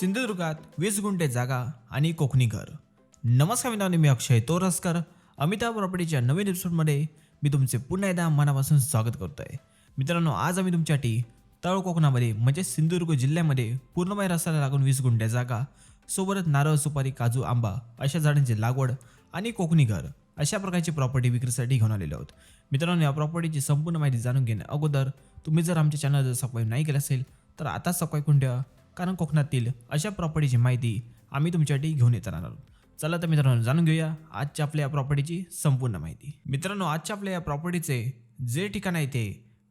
सिंधुदुर्गात वीस गुंठे जागा आणि कोकणी घर. नमस्कार मित्रांनो मी अक्षय तोरसकर. अमिताभ प्रॉपर्टीच्या नवीन एपिसोडमध्ये मी तुमचे पुन्हा एकदा मनापासून स्वागत करतो आहे मित्रांनो आज आम्ही तुमच्यासाठी तळ कोकणामध्ये म्हणजे सिंधुदुर्ग जिल्ह्यामध्ये पूर्णमय रस्त्याला लागून वीस गुंठे जागा सोबतच नारळ सुपारी काजू आंबा अशा झाडांची लागवड आणि कोकणी घर अशा प्रकारची प्रॉपर्टी विक्रीसाठी घेऊन आलेलो आहोत. मित्रांनो या प्रॉपर्टीची संपूर्ण माहिती जाणून घेण्या अगोदर तुम्ही जर आमच्या चॅनल जर सबस्क्राईब नाही केलं असेल तर आता सबस्क्राईब करून ठेवा. कारण कोकणातील अशा प्रॉपर्टीची माहिती आम्ही तुमच्यासाठी घेऊन येत राहणार आहोत. चला तर मित्रांनो जाणून घेऊया आजच्या आपल्या या प्रॉपर्टीची संपूर्ण माहिती. मित्रांनो आजच्या आपल्या या प्रॉपर्टीचे जे ठिकाण आहे ते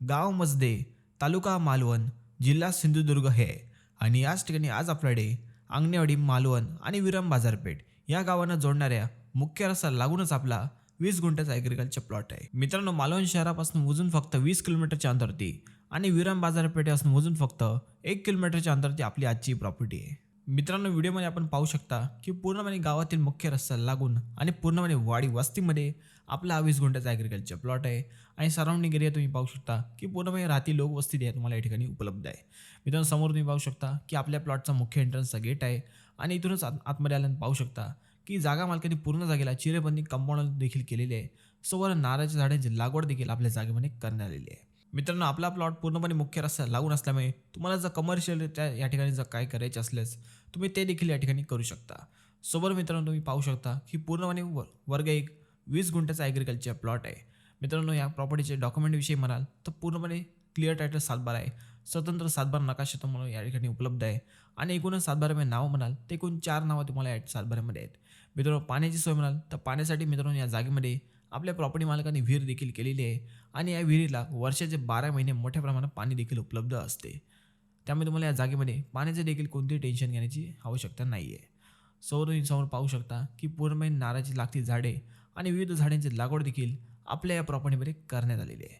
गाव मजदे तालुका मालवण जिल्हा सिंधुदुर्ग हे आहे. आणि याच ठिकाणी आज आपल्याकडे आंगणेवाडी मालवण आणि विराम बाजारपेठ या गावांना जोडणाऱ्या मुख्य रस्ता लागूनच आपला वीस गुंठ्याचा ॲग्रिकल्चर प्लॉट आहे. मित्रांनो मालवण शहरापासून मोजून फक्त वीस किलोमीटरच्या अंतरती आणि विराम बाजारपेठेपासून मोजून फक्त एक किलोमीटरच्या अंतरती आपली आजची प्रॉपर्टी आहे. मित्रांनो व्हिडिओमध्ये आपण पाहू शकता की पूर्णपणे गावातील मुख्य रस्ता लागून आणि पूर्णपणे वाडी वस्तीमध्ये आपला वीस गुंठ्याचा ॲग्रिकल्चर प्लॉट आहे. आणि सराउंडिंग एरिया तुम्ही पाहू शकता की पूर्णपणे राहती लोकवस्ती आहे तुम्हाला या ठिकाणी उपलब्ध आहे. मित्रांनो समोर तुम्ही पाहू शकता की आपल्या प्लॉटचा मुख्य एंट्रन्सचा गेट आहे. आणि इथूनच आत आतमध्ये आल्यानंतर पाहू शकता की जागा मालकाने पूर्ण जागेला चिरेबंदी कंपाऊंड देखील केलेली आहे. सोबत नारळाच्या झाडांची लागवड देखील आपल्या जागेमध्ये करण्यात आलेली आहे. मित्रांनो आपला प्लॉट पूर्णपणे मुख्य रस्ता लागून असल्यामुळे तुम्हाला जर कमर्शियल त्या या ठिकाणी जर काय करायचे असल्यास तुम्ही ते देखील या ठिकाणी करू शकता. सोबत मित्रांनो तुम्ही पाहू शकता की पूर्णपणे व वर्ग एक वीस गुंठ्याचा ॲग्रिकल्चर प्लॉट आहे. मित्रांनो या प्रॉपर्टीचे डॉक्युमेंटविषयी म्हणाल तर पूर्णपणे क्लिअर टायटल सातबार आहे. स्वतंत्र सातबार नकाशा तुम्हाला या ठिकाणी उपलब्ध आहे. आणि एकूणच सातबारामध्ये नावं म्हणाल ते एकूण चार नावं तुम्हाला या सातबारामध्ये आहेत. मित्रांनो पाण्याची सोय म्हणाल तर पाण्यासाठी मित्रांनो या जागेमध्ये आपल्या प्रॉपर्टी मालकांनी विहीर देखील केलेली आहे आणि या विहिरीला वर्षाचे बारा महिने मोठ्या प्रमाणात पाणी देखील उपलब्ध असते. त्यामुळे तुम्हाला या जागेमध्ये पाण्याचे देखील कोणतेही टेन्शन घेण्याची आवश्यकता नाही आहे समोर तुम्ही समोर पाहू शकता की पूर्णपणे नारळाची लागती झाडे आणि विविध झाडांची लागवड देखील आपल्या या प्रॉपर्टीमध्ये करण्यात आलेली आहे.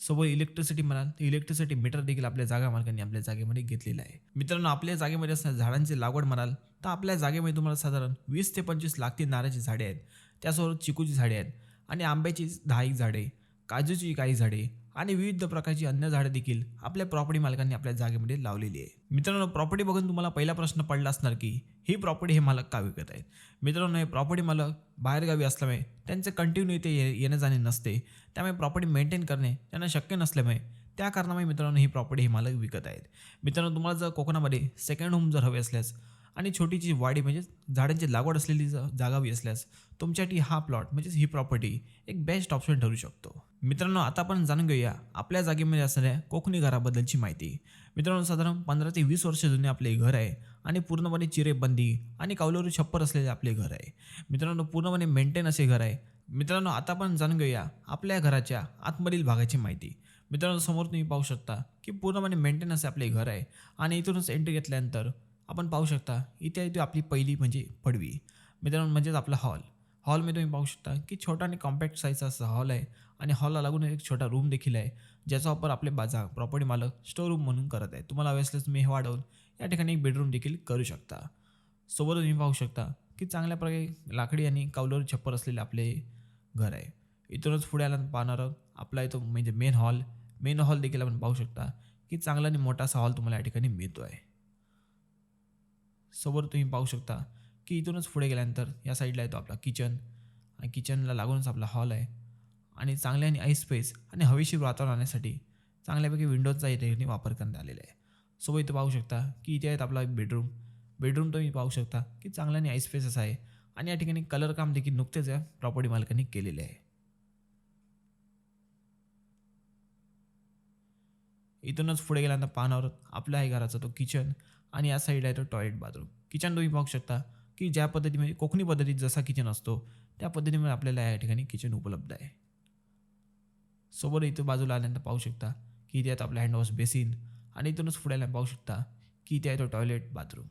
सोबत इलेक्ट्रिसिटी म्हणाल तर इलेक्ट्रिसिटी मीटर देखील आपल्या जागा मालकांनी आपल्या जागेमध्ये घेतलेलं आहे. मित्रांनो आपल्या जागेमध्ये असणाऱ्या झाडांची लागवड म्हणाल तर आपल्या जागेमध्ये तुम्हाला साधारण वीस ते पंचवीस लागतील नारळाची झाडे आहेत. त्यासोबत चिकूची झाडे आहेत. आणि आंब्याची दहा एक झाडे काजूची काही झाडे आणि विविध प्रकारची अन्य झाडे देखील आपल्या प्रॉपर्टी मालकांनी आपल्या जागेमध्ये लावलेली आहे मित्रांनो प्रॉपर्टी बघून तुम्हाला पहिला प्रश्न पडला असणार की ही प्रॉपर्टी हे मालक का विकत आहेत? मित्रांनो हे प्रॉपर्टी मालक बाहेरगावी असल्यामुळे त्यांचे कंटिन्यू इथे ये येणे जाणे नसते. त्यामुळे प्रॉपर्टी मेंटेन करणे त्यांना शक्य नसल्यामुळे त्या कारणामुळे मित्रांनो ही प्रॉपर्टी हे मालक विकत आहेत. मित्रांनो तुम्हाला जर कोकणामध्ये सेकंड होम जर हवे असल्यास आणि छोटीची वाडी म्हणजेच झाडांची लागवड असलेली जर जागा हवी असल्यास तुमच्यासाठी हा प्लॉट म्हणजेच ही प्रॉपर्टी एक बेस्ट ऑप्शन ठरू शकतो. मित्रांनो आता आपण जाणून घेऊया आपल्या जागेमध्ये असणाऱ्या कोकणी घराबद्दलची माहिती. मित्रांनो साधारण पंधरा ते वीस वर्ष जुने आपले घर आहे आणि पूर्णपणे चिरेबंदी आणि कावलोरी छप्पर असलेले आपले घर आहे. मित्रांनो पूर्णपणे मेंटेन असे घर आहे. मित्रांनो आता आपण जाणून घेऊया आपल्या घराच्या आतमधील भागाची माहिती. मित्रांनो समोर तुम्ही पाहू शकता की पूर्णपणे मेंटेन असे आपले घर आहे आणि इथूनच एंट्री घेतल्यानंतर आपण पाहू शकता इथे आहे ती आपली पहिली म्हणजे पडवी. मित्रांनो म्हणजेच आपला हॉल. हॉलमध्ये तुम्ही पाहू शकता की छोटा आणि कॉम्पॅक्ट साईजचा असा हॉल आहे आणि हॉलला लागून एक छोटा रूम देखील आहे ज्याचा वापर आपले बाजा प्रॉपर्टी मालक स्टोर रूम म्हणून करत आहे तुम्हाला हवे असल्यास तुम्ही हे वाढवून या ठिकाणी एक बेडरूम देखील करू शकता. सोबत तुम्ही पाहू शकता की चांगल्या प्रकारे लाकडी आणि कावलर छप्पर असलेले आपले घर आहे. इथूनच पुढे आला पाहणार आपला इथं म्हणजे मेन हॉल मेन हॉल देखील आपण पाहू शकता की चांगला आणि मोठा असा हॉल तुम्हाला या ठिकाणी मिळतो आहे समोर तुम्ही पाहू शकता की इथूनच पुढे गेल्यानंतर या साईडला येतो आपला किचन आणि किचनला लागूनच आपला हॉल आहे. आणि चांगले आणि आईस स्पेस आणि हवेशीर वातावरण आणण्यासाठी चांगल्यापैकी विंडोजचा इथे वापर करण्यात आलेला आहे. सोबत इथं पाहू शकता की इथे आहेत आपला एक बेडरूम बेडरूम तुम्ही पाहू शकता की चांगला आणि आईस स्पेस असा आहे आणि या ठिकाणी कलर काम देखील नुकतेच या प्रॉपर्टी मालकांनी केलेले आहे. इथूनच पुढे गेल्यानंतर पाहणार आपल्या आहे घराचा तो किचन आणि या साईडला आहे तो टॉयलेट बाथरूम किचन तुम्ही पाहू शकता की ज्या पद्धतीमध्ये कोकणी पद्धतीत जसा किचन असतो त्या पद्धतीमध्ये आपल्याला या ठिकाणी किचन उपलब्ध आहे. सोबत इथं बाजूला आल्यानंतर पाहू शकता की इथे आता आपलं हँडवॉश बेसिन आणि इथूनच फुडायला पाहू शकता की इथे आहे तो टॉयलेट बाथरूम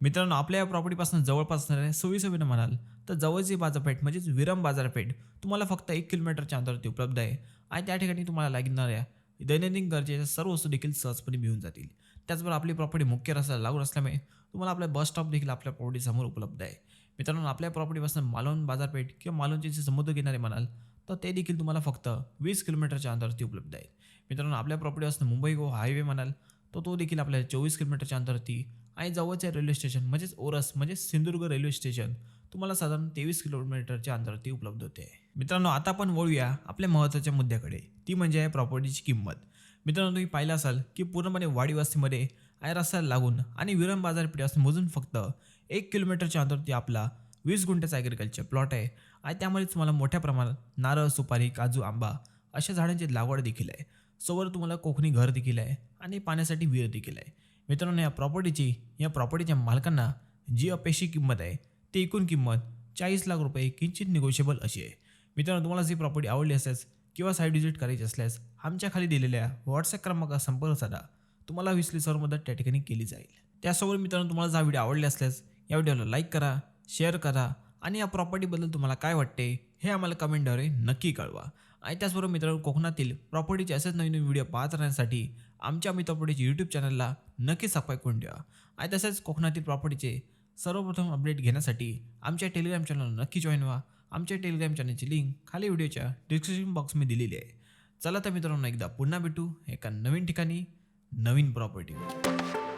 मित्रांनो आपल्या या प्रॉपर्टीपासून जवळपास असणाऱ्या सोयीसुविधा म्हणाल तर जवळची बाजारपेठ म्हणजेच विरम बाजारपेठ तुम्हाला फक्त एक किलोमीटरच्या अंतरावरती उपलब्ध आहे आणि त्या ठिकाणी तुम्हाला लागणाऱ्या दैनंदिन गरजेच्या सर्व वस्तू देखील सहजपणे मिळून जातील. त्याचबरोबर आपली प्रॉपर्टी मुख्य रस्त्याला लागून असल्यामुळे तुम्हाला आपल्या बस स्टॉप देखील आपल्या प्रॉपर्टीसमोर उपलब्ध आहे. मित्रांनो आपल्या प्रॉपर्टीपासून मालवण बाजारपेठ किंवा मालवणचे जे समुद्र किनारे म्हणाल तर ते देखील तुम्हाला फक्त वीस किलोमीटरच्या अंतरावरती उपलब्ध आहे. मित्रांनो आपल्या प्रॉपर्टीपासून मुंबई गोवा हायवे म्हणाल तर तो देखील आपल्याला चोवीस किलोमीटरच्या अंतरावरती आणि जवळचे रेल्वे स्टेशन म्हणजेच ओरस म्हणजे सिंधुदुर्ग रेल्वे स्टेशन तुम्हाला साधारण तेवीस किलोमीटरच्या अंतरावरती उपलब्ध होते. मित्रांनो आता आपण वळूया आपल्या महत्त्वाच्या मुद्द्याकडे. ती म्हणजे आहे प्रॉपर्टीची किंमत. मित्रांनो तुम्ही पाहिलं असाल की पूर्णपणे वाडीवस्तीमध्ये वस्तीमध्ये लागून आणि विरम बाजारपेठेपासून मोजून फक्त एक किलोमीटरच्या अंतरती आपला वीस गुंठ्याचा ॲग्रिकल्चर प्लॉट आहे. आणि त्यामध्ये तुम्हाला मोठ्या प्रमाणात नारळ सुपारी काजू आंबा अशा झाडांची लागवड देखील आहे. सोबत तुम्हाला कोकणी घर देखील आहे आणि पाण्यासाठी विहीर देखील आहे. मित्रांनो या प्रॉपर्टीची या प्रॉपर्टीच्या मालकांना जी अपेक्षित किंमत आहे ती एकूण किंमत चाळीस लाख रुपये किंचित निगोशिएबल अशी आहे. मित्रांनो तुम्हाला जी प्रॉपर्टी आवडली असेल किंवा साईट विजिट करायची असल्यास आमच्या खाली दिलेल्या व्हॉट्सअप क्रमांकावर संपर्क साधा. तुम्हाला विसली सर्व मदत त्या ठिकाणी केली जाईल. त्यासोबत मित्रांनो तुम्हाला हा व्हिडिओ आवडला असल्यास या व्हिडिओला लाईक करा शेअर करा आणि या प्रॉपर्टीबद्दल तुम्हाला काय वाटते हे आम्हाला कमेंटद्वारे नक्की कळवा. आणि त्याचबरोबर मित्रांनो कोकणातील प्रॉपर्टीचे असेच नवीन नवीन व्हिडिओ पाहत राहण्यासाठी आमच्या मी प्रॉपर्टीचे यूट्यूब चॅनलला नक्की सबस्क्राईब करून ठेवा. आणि तसेच कोकणातील प्रॉपर्टीचे सर्वप्रथम अपडेट घेण्यासाठी आमच्या टेलिग्राम चॅनलला नक्की जॉईन व्हा. आमच्या टेलिग्राम चॅनलची लिंक खाली व्हिडिओच्या डिस्क्रिप्शन बॉक्समध्ये दिलेली आहे. चला तर मित्रांनो एकदा पुन्हा भेटू एका नवीन ठिकाणी नवीन प्रॉपर्टीवर